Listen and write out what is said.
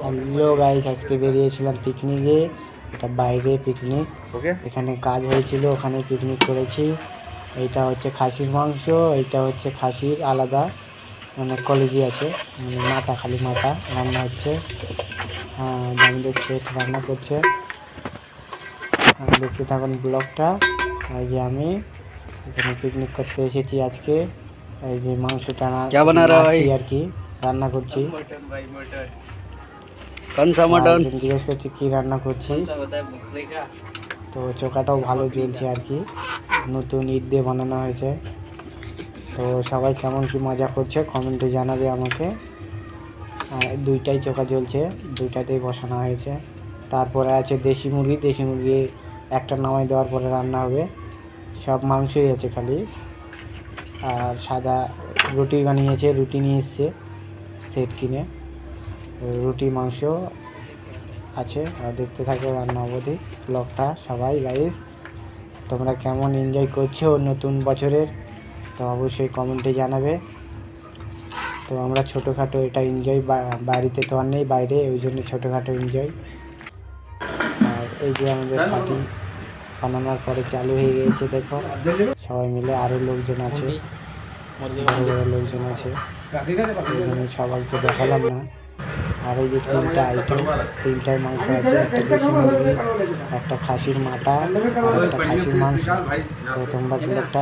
Hello guys আজকে বেরিয়েছিলাম পিকনিকে এটা বাইরে পিকনিক ওকে এখানে কাজ হয়েছিল ওখানে পিকনিক করেছি। এইটা হচ্ছে খাসির মাংস এইটা হচ্ছে খাসির আলাদা। মানে কলেজি আছে মানে মাথা খালি মাথা রান্না হচ্ছে। হ্যাঁ দেখছে রান্না করছে। দেখতে থাকুন ব্লগটা। এই যে আমি এখানে পিকনিক করতে এসেছি আজকে। এই যে মাংসটা আর কি রান্না করছি। কানসা মাটন জিজ্ঞেস করছি, কী রান্না করছিস? তো চোকাটাও ভালো জ্বলছে আর কি। নতুন ইট দিয়ে বানানো হয়েছে। তো সবাই কেমন কি মজা করছে, কমেন্টে জানাবে আমাকে। দুইটাই চোখা জ্বলছে, দুইটাতেই বসানো হয়েছে। তারপরে আছে দেশি মুরগি দেশি মুরগি একটা নামাই দেওয়ার পরে রান্না হবে। সব মাংসই আছে খালি। আর সাদা রুটি বানিয়েছে, রুটি নিয়ে এসছে, সেট কিনে। রুটি মাংস আছে। আর দেখতে থাকো রান্না অবধি ব্লগটা। সবাই গাইস তোমরা কেমন এনজয় করছ নতুন বছরের? তো অবশ্যই কমেন্টে জানাবে। তো আমরা ছোটোখাটো এটা এনজয় বাড়িতে তো আর নেই বাইরে ওই জন্য ছোটোখাটো এনজয় আর এই যে আমাদের পার্টি বানানোর পরে চালু হয়ে গিয়েছে দেখো। সবাই মিলে আরও লোকজন আছে। বড় বড় লোকজন আছে। সবাইকে দেখালাম না। আর এই যে তিনটা আইটেম তিনটাই মাংস আছে, একটা দেশি মুরগি, একটা খাসির মাটা আর একটা খাসির মাংস। তো তোমরা ব্লগটা